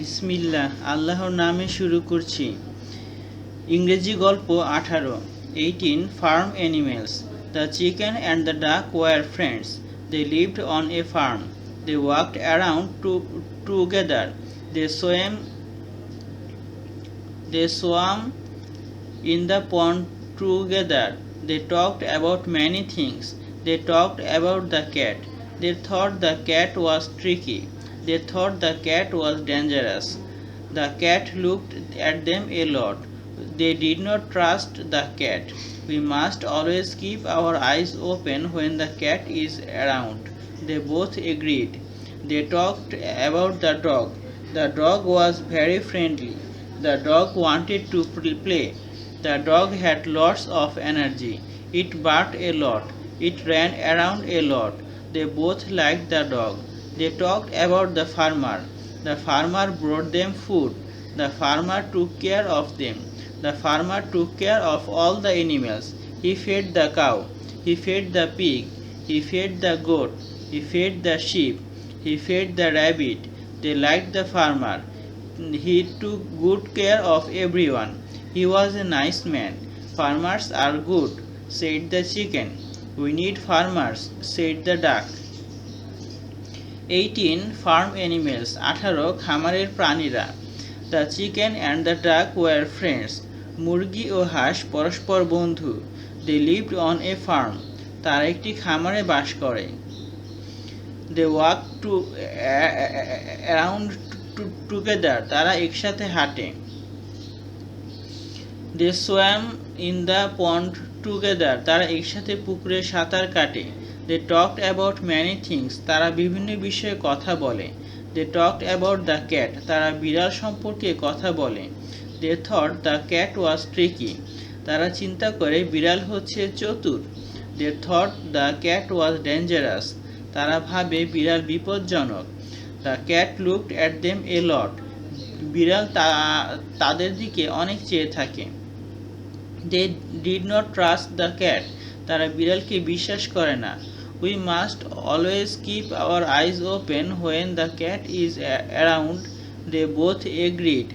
বিসমিল্লাহ, আল্লাহর নামে শুরু করছি ইংরেজি গল্প আঠারো eighteen farm animals the chicken and the duck were friends they lived on a farm they walked around too together they swam they swam in the pond together. They talked about many things. They talked about the cat. They thought the cat was tricky. They thought the cat was dangerous. The cat looked at them a lot. They did not trust the cat. We must always keep our eyes open when the cat is around. They both agreed. They talked about the dog. The dog was very friendly. The dog wanted to play. The dog had lots of energy. It barked a lot. It ran around a lot. They both liked the dog. They talked about the farmer. The farmer brought them food. The farmer took care of them. The farmer took care of all the animals. He fed the cow. He fed the pig. He fed the goat. He fed the sheep. He fed the rabbit. They liked the farmer. He took good care of everyone. He was a nice man. Farmers are good, said the chicken. We need farmers, said the duck. Eighteen farm animals আঠারো খামারের প্রাণীরা। The chicken and the duck were friends মুরগি ও হাঁস পরস্পর বন্ধু। They lived on a farm তারা একটি খামারে বাস করে। They walk too around together তারা একসাথে হাঁটে। They swam in the pond together তারা একসাথে পুকুরে সাঁতার কাটে। They talked about many things তারা বিভিন্ন বিষয়ে কথা বলে। They talked about the cat তারা বিড়াল সম্পর্কে কথা বলে। They thought the cat was tricky তারা চিন্তা করে বিড়াল হচ্ছে চতুর। They thought the cat was dangerous তারা ভাবে বিড়াল বিপজ্জনক। The cat looked at them a lot বিড়াল তাদের দিকে অনেক চেয়ে থাকে। They did not trust the cat তারা বিড়ালকে বিশ্বাস করে না। We must always keep our eyes open when the cat is around they both agreed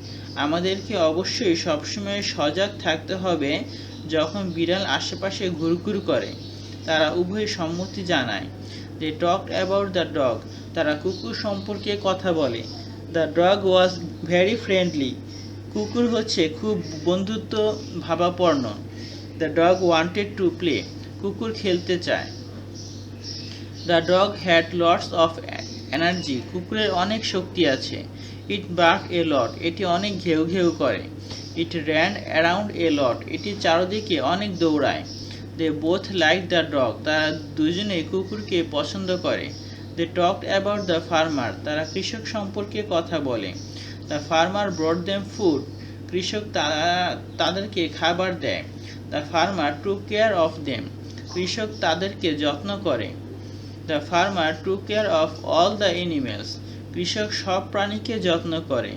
আমাদেরকে অবশ্যই সবসময় সজাগ থাকতে হবে যখন বিড়াল আশেপাশে ঘুরঘুর করে। তারা উভয় সম্মতি জানায়। They talked about the dog তারা কুকুর সম্পর্কে কথা বলে। The dog was very friendly কুকুর হচ্ছে খুব বন্ধুত্ব ভাবাপন্ন the dog wanted to play কুকুর খেলতে চায়। The dog had lots of energy. কুকুরের অনেক শক্তি আছে। It bark a lot. এটি অনেক ঘেউ ঘেউ করে। It ran around a lot. এটি চারদিকে অনেক দৌড়ায়। They both like the dog. তারা দুজনেই কুকুরকে পছন্দ করে। They talk about the farmer. তারা কৃষক সম্পর্কে কথা বলে। The farmer brought them food. কৃষক তা- তাদেরকে খাবার দেয়। The farmer took care of them. কৃষক তাদেরকে যত্ন করে। The farmer took care of all the animals. কৃষক সব প্রাণীকে যত্ন করে।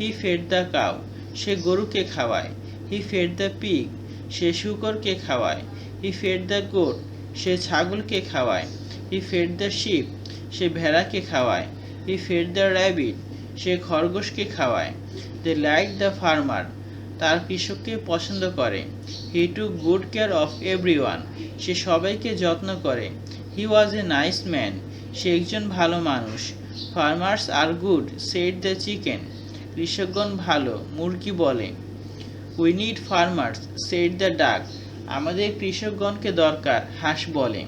হি ফেড দ্য কাউ, সে গরুকে খাওয়ায়। হি ফেড দ্য পিগ, সে শুকরকে খাওয়ায়। হি ফেড দ্য গোট, সে ছাগলকে খাওয়ায়। হি ফেড দ্য শিপ, সে ভেড়াকে খাওয়ায়। হি ফেড দ্য র্যাবিট, সে খরগোশকে খাওয়ায়। দে লাইক দ্য ফার্মার, তার কৃষককে পছন্দ করে। He took good care of every সে সবাইকে যত্ন করে। হি ওয়াজ এ নাইস ম্যান সে একজন ভালো মানুষ। Farmers are good said the chicken কৃষকগণ ভালো, মুরগি বলে। We need farmers said the duck আমাদের কৃষকগণকে দরকার, হাঁস বলে।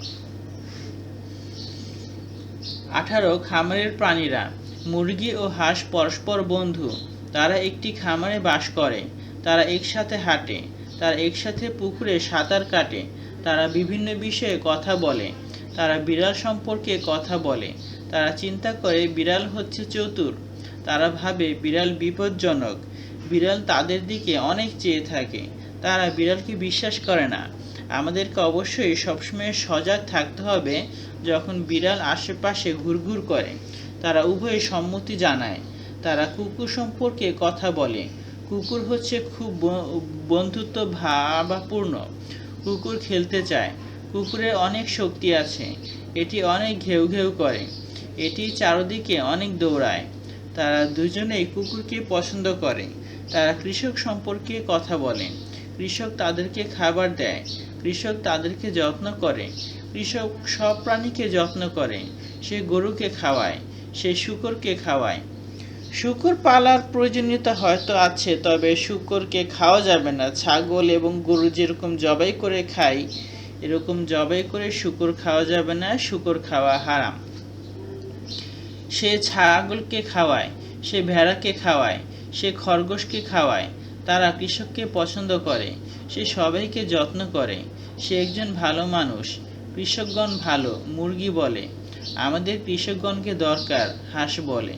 আঠারো, খামারের প্রাণীরা। মুরগি ও হাঁস পরস্পর বন্ধু। তারা একটি খামারে বাস করে। তারা একসাথে হাঁটে। তারা একসাথে পুকুরে সাঁতার কাটে। তারা বিভিন্ন বিষয়ে কথা বলে। তারা বিড়াল সম্পর্কে কথা বলে। তারা চিন্তা করে, বিড়াল হচ্ছে চতুর। তারা ভাবে, বিড়াল বিপজ্জনক। বিড়াল তাদের দিকে অনেক চেয়ে থাকে। তারা বিড়ালকে বিশ্বাস করে না। আমাদেরকে অবশ্যই সবসময় সজাগ থাকতে হবে যখন বিড়াল আশেপাশে ঘুরঘুর করে। তারা উভয়ে সম্মতি জানায়। তারা কুকুর সম্পর্কে কথা বলে। কুকুর হচ্ছে খুব বন্ধুত্ব ভাবাপূর্ণ কুকুর খেলতে চায়। কুকুরের অনেক শক্তি আছে। এটি অনেক ঘেউ ঘেউ করে। এটি চারদিকে অনেক দৌড়ায়। তারা দুজনেই কুকুরকে পছন্দ করে। তারা কৃষক সম্পর্কে কথা বলে। কৃষক তাদেরকে খাবার দেয়। কৃষক তাদেরকে যত্ন করে। কৃষক সব প্রাণীকে যত্ন করে। সে গরুকে খাওয়ায়। সে শুকরকে খাওয়ায়। শুকর পালার প্রয়োজনীয়তা হয়তো আছে, তবে শুকরকে খাওয়া যাবে না। ছাগল এবং গরু যেরকম জবাই করে খাই এরকম জবাই করে শুকর খাওয়া যাবে না, শুকর খাওয়া হারাম। সে ছাগলকে খাওয়ায়, সে ভেড়াকে খাওয়ায়, সে খরগোশকে খাওয়ায়, তারা কৃষককে পছন্দ করে, সে সবাইকে যত্ন করে, সে একজন ভালো মানুষ, কৃষকগণ ভালো, মুরগি বলে, আমাদের কৃষকগণকে দরকার হাঁস বলে।